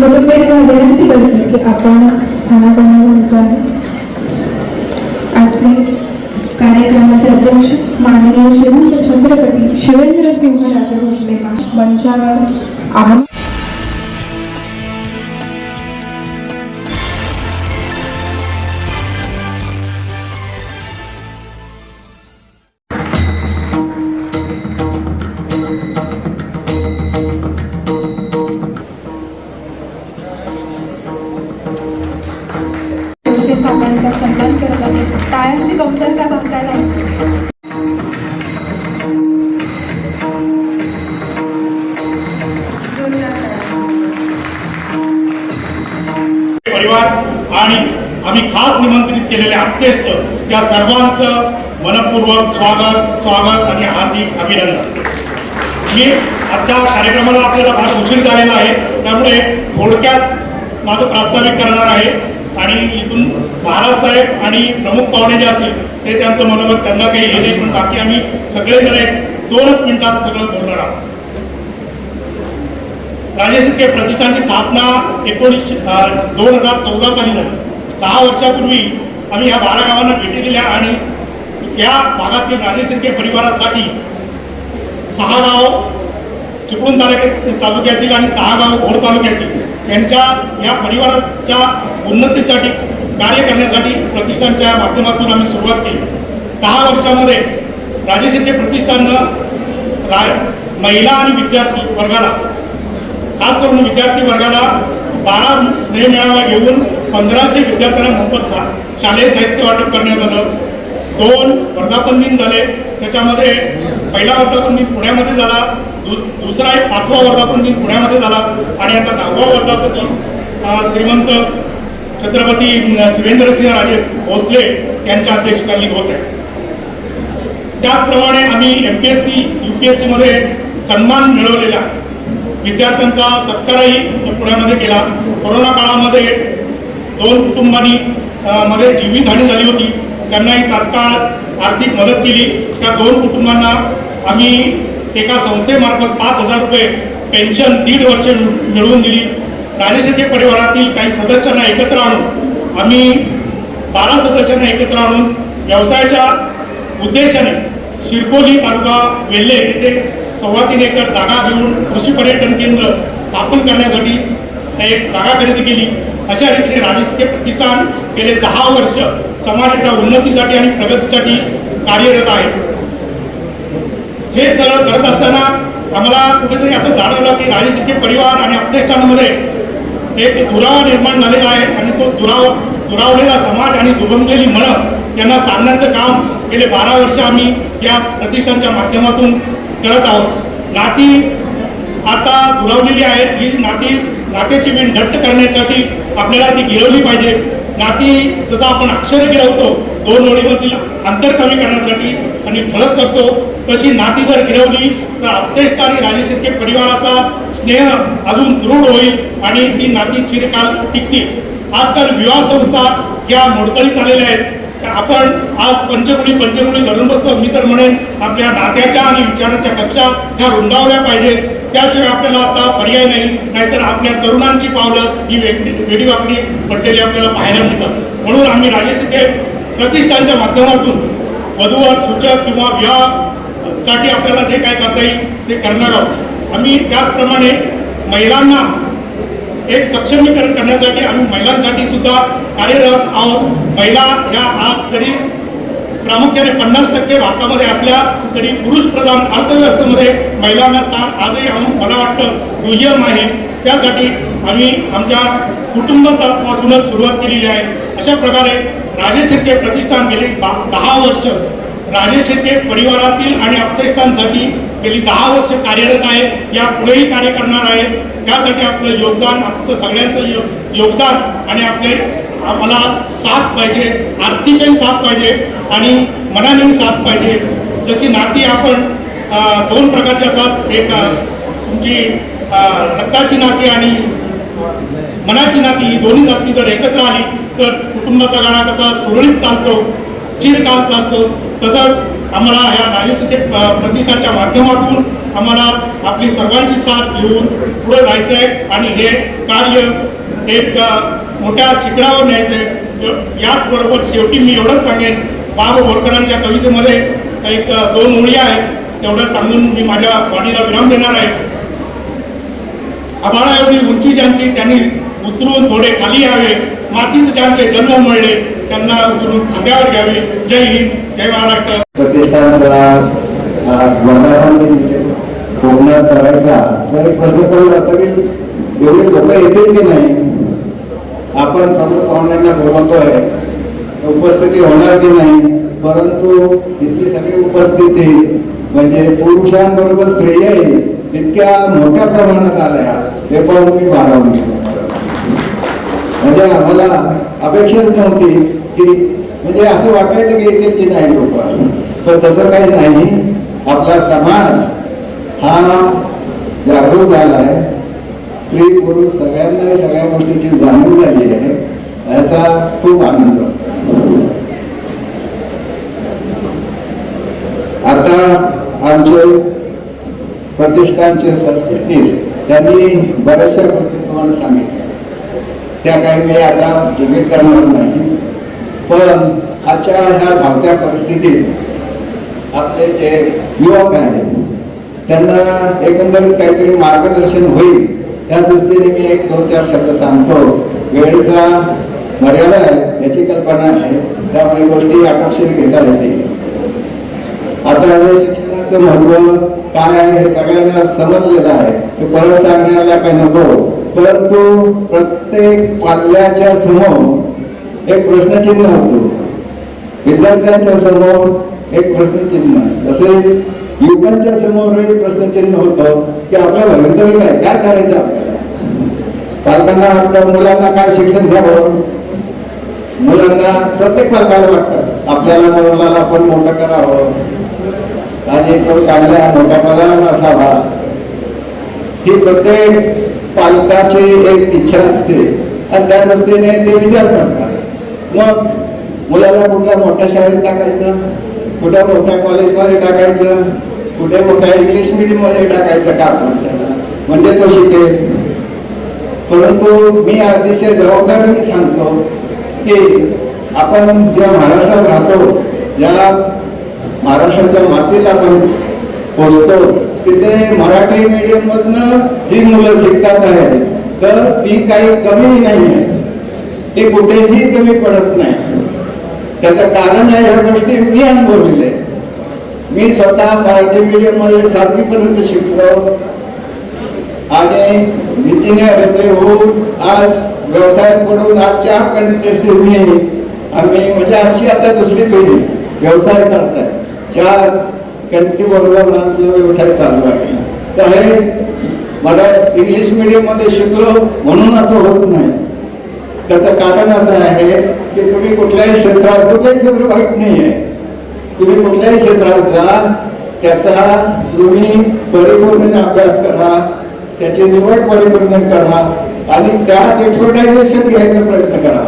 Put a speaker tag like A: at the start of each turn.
A: माझ्यासोबत वेगवेगळ्या विनंती करते की आपण स्थानापन्न आपले कार्यक्रमाचे अध्यक्ष माननीय छत्रपती शिवेंद्र सिंह राजे भोसले मंचावर आम
B: त्यांचा सन्मान करत आहे टाळ्यांची कमतरता बघता नाही?
C: परिवार आणि आम्ही खास निमंत्रित केलेले आप्तेष्ट त्या सर्वांचं मनपूर्वक स्वागत स्वागत आणि हार्दिक अभिनंदन. मी आजच्या कार्यक्रमाला आपल्याला फार उशीर झालेला आहे. त्यामुळे थोडक्यात माझं प्रास्ताविक करणार आहे. आणि इथून महाराज साहेब आणि प्रमुख पाहुणे जे असतील ते त्यांचं मनोगत त्यांना काही हे नाही पण बाकी आम्ही सगळेजण एक दोनच मिनिटात सगळं बोलणार आहोत. राजेश शिर्के प्रतिष्ठानची स्थापना एकोणीसशे दोन हजार चौदा साली झाली. दहा वर्षापूर्वी आम्ही या बारा गावांना भेटी दिल्या आणि या भागातील राजेश शिर्के परिवारासाठी सहा गाव चिपळूण तालुक्यात तालुक्यातील आणि सहा गाव भोर तालुक्यातील त्यांच्या या परिवाराच्या उन्नतीसाठी कार्य करण्यासाठी प्रतिष्ठानच्या माध्यमातून आम्ही सुरुवात केली. दहा वर्षामध्ये राजेश शिर्के प्रतिष्ठाननं रा महिला आणि विद्यार्थी वर्गाला खास करून विद्यार्थी वर्गाला बारा स्नेह मेळावा घेऊन पंधराशे विद्यार्थ्यांना मोफत सा शालेय साहित्य वाटप करण्यात आलं. दोन वर्धापन दिन झाले. त्याच्यामध्ये पहिला वर्धापन दिन पुण्यामध्ये झाला. दुसरा एक पाचवा वर्धापन दिन पुण्यामध्ये झाला. आणि आता दहावा वर्धापन दिन श्रीमंत छत्रपती शिवेंद्रसिंह राजे भोसले यांच्या अध्यक्षतेखाली होत आहे. त्याचप्रमाणे आम्ही M P S C U P S सीमध्ये सन्मान मिळवलेला विद्यार्थ्यांचा सत्कारही पुण्यामध्ये केला. कोरोना काळामध्ये दोन कुटुंबांनी मध्ये जीवितहानी झाली होती. त्यांनाही तात्काळ आर्थिक मदत केली. त्या दोन कुटुंबांना आम्ही एका संस्थेमार्फत पाच हजार रुपये पेन्शन दीड वर्ष मिळवून दिली. राजेशेटे परिवारातील काही सदस्यांना एकत्र आणून आम्ही बारा सदस्यांना एकत्र आणून व्यवसायाच्या उद्देशाने शिरकोली तालुका वेल्हे येथे सव्वा तीन एकर जागा घेऊन कृषी पर्यटन केंद्र स्थापन करण्यासाठी एक जागा खरेदी केली. अशा रीतीने राजकीय प्रतिष्ठान गेले दहा वर्ष समाजाच्या उन्नतीसाठी आणि प्रगतीसाठी कार्यरत आहे. हे सगळं करत असताना आम्हाला कुठेतरी असं जाणवलं की राजकीय परिवार आणि अध्यक्षांमध्ये एक दुरावा निर्माण झालेला आहे आणि तो दुरावा दुरावलेला समाज आणि दुभंगलेली मनं यांना सांगण्याचं काम गेले बारा वर्ष आम्ही या प्रतिष्ठानच्या माध्यमातून करत आहोत. नाती आता दुरावलेली आहेत. ही नाती नात्याची वीण घट्ट करण्यासाठी आपल्याला ती गिरवली पाहिजे. नाती जसं आपण अक्षर गिरवतो दोन ओळीमधील अंतर कमी करण्यासाठी आणि ठळक करतो. तशी नाती जर गिरवली तर अध्यक्ष आणि राजशिर्के परिवाराचा स्नेह अजून दृढ होईल आणि ती नाती चिरकाल टिकतील. आजकाल विवाह संस्था या मोडकळीत आलेल्या आहेत. आपण आज पंचकुळी पंचकुळी धरून बसतो मी तर म्हणेन आपल्या नात्याच्या आणि विचाराच्या कक्षा ह्या रुंदावल्या पाहिजेत. त्याशिवाय आपल्याला आता पर्याय नाही. नाहीतर आपल्या तरुणांची पावलं ही वेगळी वेडीवाकडी पडलेली आपल्याला पाहायला मिळतात. म्हणून आम्ही राजेश प्रतिष्ठानच्या माध्यमातून वधूवर सूचक किंवा विवाहासाठी आपल्याला जे काय करता येईल ते करणार आहोत. आम्ही त्याचप्रमाणे महिलांना एक सक्षमीकरण करण्यासाठी आम्ही महिलांसाठी सुद्धा कार्यरत आहोत. महिला ह्या आज जरी प्रामुख्याने पन्नास टक्के भारतामध्ये असल्या तरी पुरुष प्रधान अर्थव्यवस्थेमध्ये महिलांना स्थान आजही आम- मला वाटतं दुय्यम आहे. त्यासाठी आम्ही आमच्या कुटुंबापासूनच सुरुवात केलेली आहे. अशा प्रकारे राजेश शेट्टे प्रतिष्ठान गेली बा- दहा वर्ष. राजेश शेट्टे परिवारातील आणि प्रतिष्ठानसाठी गेली दहा वर्ष कार्यरत आहे. या पुढेही कार्य करणार आहे. त्यासाठी आपलं योगदान आमचं सगळ्यांचं यो योगदान आणि आपले आम्हाला साथ पाहिजे. आर्थिकही साथ पाहिजे आणि मनानेही साथ पाहिजे. जशी नाती आपण दोन प्रकारची असतात. एक तुमची रक्ताची नाती आणि मनाची नाती ही दोन्ही नाती जर एकत्र आली तर कुटुंबाचा गाणा कसा सुरळीत चालतो चिरकाल चालतो. तसंच आम्हाला ह्या राजकीय प्रतिष्ठानच्या माध्यमातून आम्हाला आपली सर्वांची साथ घेऊन पुढे जायचं आहे आणि हे कार्य एक मोठ्या शिखरावर न्यायचं आहे याचबरोबर शेवटी मी एवढंच सांगेन बाब बोरकरांच्या कवितेमध्ये एक दोन ओळी आहेत. तेवढं सांगून मी माझ्या वाणीला विराम देणार आहे. आम्हाला एवढी उंची ज्यांची त्यांनी उतरून थोडे खाली यावे. मातीत ज्यांचे जन्म मिळले त्यांना उचलून खांद्यावर घ्यावे. जय हिंद. जय महाराष्ट्र.
D: प्रतिष्ठानचा कोकणात म्हणजे करायचा तर एक प्रश्न पडून जातो की एवढे लोक येतील की नाही? आपण प्रमुख पाहुण्यांना बोलवतोय उपस्थिती होणार की नाही? परंतु इथली सगळी उपस्थिती म्हणजे पुरुषांबरोबर स्त्रियाही इतक्या मोठ्या प्रमाणात आल्या हे पण मी भारावून म्हणजे आम्हाला अपेक्षाच नव्हती की म्हणजे असं वाटायचं की येतील की नाही लोक. पण तसं काही नाही. आपला समाज हा जागृत झाला आहे स्त्री पुरुष सगळ्यांना सगळ्या गोष्टीची जाणीव झाली आहे. याचा खूप आनंद. आता आमचे प्रतिष्ठानचे सरचिटणीस त्यांनी बऱ्याचशा गोष्टी तुम्हाला सांगितल्या. त्या काही मी आता डिबेट करणार नाही. पण आजच्या ह्या धावत्या परिस्थितीत आपले जे युवक आहेत त्यांना एकंदरीत काहीतरी मार्गदर्शन होईल. त्या दृष्टीने मी एक दोन चार शब्द सांगतो. वेळेचा मर्यादा आहे याची कल्पना आहे. त्यामुळे गोष्टी आकर्षण घेता येते आता हे शिक्षणाचं महत्त्व काय आहे हे सगळ्यांना समजलेलं आहे. हे परत सांगण्याला काही नको. परंतु प्रत्येक पाल्याच्या समोर एक प्रश्नचिन्ह होतो. विद्यार्थ्यांच्या समोर एक प्रश्नचिन्ह. तसेच युवकांच्या समोर एक प्रश्नचिन्ह होतं की आपल्या भवितव्य काय? काय करायचं आपल्याला? पालकांना वाटतं मुलांना काय शिक्षण द्यावं मुलांना प्रत्येक पालकाला वाटतं आपल्याला मुलाला आपण मोठं करावं. आणि तो चांगल्या मोठ्या पदावर असावा. ही प्रत्येक पालकाची एक इच्छा असते. आणि त्या दृष्टीने ते विचार करतात. मग मुलाला कुठल्या मोठ्या शाळेत टाकायचं? कुठ्या मोठ्या कॉलेजमध्ये टाकायचं? कुठे मोठ्या इंग्लिश medium मध्ये टाकायचं का म्हणजे तो शिकेल. परंतु मी अतिशय जबाबदारीने सांगतो की आपण ज्या महाराष्ट्रात राहतो या महाराष्ट्राच्या मातीत आपण पोचतो तिथे मराठी मीडियम मधनं जी मुलं शिकतात आहेत तर ती काही कमी नाही आहे ते कुठेही कमी पडत नाही. त्याचं कारण आहे ह्या गोष्टी मी अनुभवलेल्या मी स्वतः मराठी मीडियममध्ये सातवीपर्यंत शिकलो. आणि भीतीने हृदय होऊन आज व्यवसायात पडून आज चार कंटेसिव्हनी आम्ही म्हणजे आमची आता दुसरी पिढी व्यवसाय करताय. चार कंट्री बरोबर आमचा व्यवसाय चालू आहे. तर हे मला इंग्लिश मीडियममध्ये शिकलो म्हणून असं होत नाही. त्याचं कारण असं आहे की तुम्ही कुठल्याही क्षेत्रात कुठल्याही क्षेत्र वाईट नाही आहे तुम्ही कुठल्याही क्षेत्रात जा त्याचा तुम्ही परिपूर्ण अभ्यास करा त्याची निवड परिपूर्ण करा आणि त्यात एक्सपर्टायझेशन घ्यायचा प्रयत्न करा.